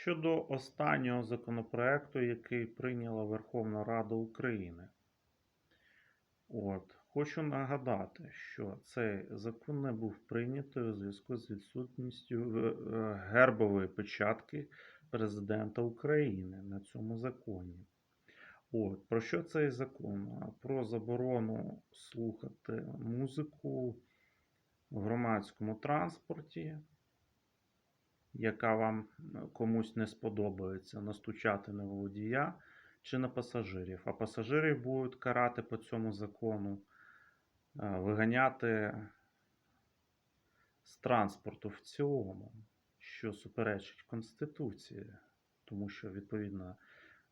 Щодо останнього законопроекту, який прийняла Верховна Рада України. От, хочу нагадати, що цей закон не був прийнятий у зв'язку з відсутністю е, е, гербової печатки президента України на цьому законі. От, про що цей закон? Про заборону слухати музику в громадському транспорті, яка вам е, комусь не сподобається, настучати на водія чи на пасажирів. А пасажирів будуть карати по цьому закону, е, виганяти з транспорту в цілому, що суперечить Конституції, тому що відповідно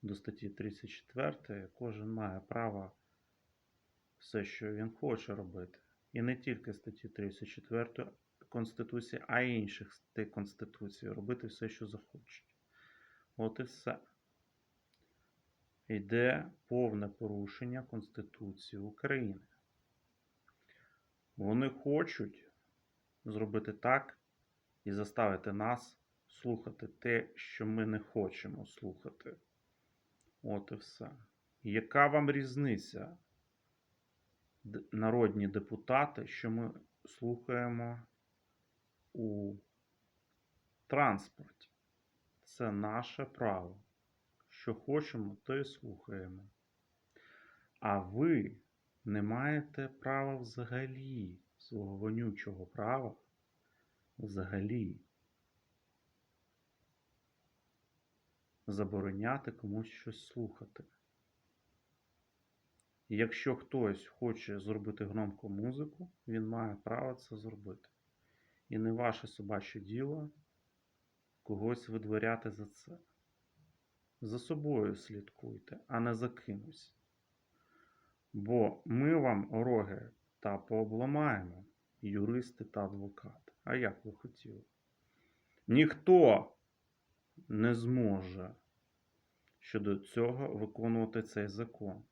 до статті 34 кожен має право все, що він хоче робити. І не тільки статті 34 Конституції, а інших статей Конституції робити все, що захочуть. От і все. Йде повне порушення Конституції України. Вони хочуть зробити так і заставити нас слухати те, що ми не хочемо слухати. От і все. Яка вам різниця, народні депутати, що ми слухаємо у транспорті? Це наше право. Що хочемо, то і слухаємо. А ви не маєте права взагалі, свого вонючого права взагалі забороняти комусь щось слухати. Якщо хтось хоче зробити громку музику, він має право це зробити. І не ваше собаче діло когось видворяти за це. За собою слідкуйте, а не за кимось. Бо ми вам роги та пообламаємо, юристи та адвокати. А як ви хотіли? Ніхто не зможе щодо цього виконувати цей закон.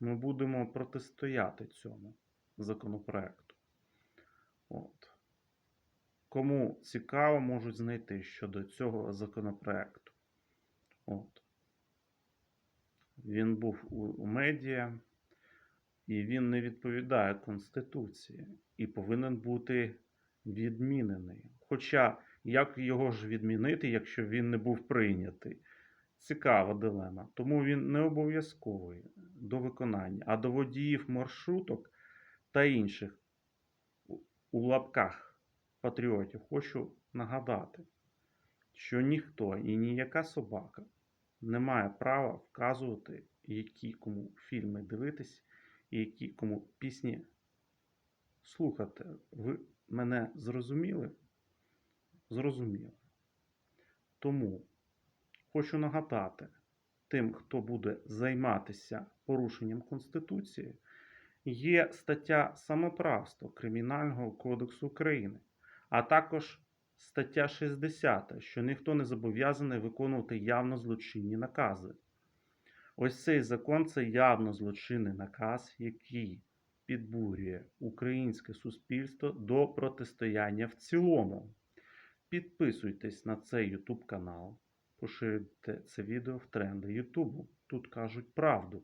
Ми будемо протистояти цьому законопроекту. От. Кому цікаво, можуть знайти щодо цього законопроекту. От. Він був у, у медіа, і він не відповідає Конституції і повинен бути відмінений. Хоча як його ж відмінити, якщо він не був прийнятий? Цікава дилема. Тому він не обов'язковий до виконання. А до водіїв маршруток та інших у- лапках патріотів хочу нагадати, що ніхто і ніяка собака не має права вказувати, які кому фільми дивитись і які кому пісні слухати. Ви мене зрозуміли? Зрозуміли. Тому хочу нагадати тим, хто буде займатися порушенням Конституції, є стаття самоправства Кримінального кодексу України, а також стаття 60, що ніхто не зобов'язаний виконувати явно злочинні накази. Ось цей закон це явно злочинний наказ, який підбурює українське суспільство до протистояння в цілому. Підписуйтесь на цей YouTube канал, поширюйте це відео в тренди YouTube. Тут кажуть правду.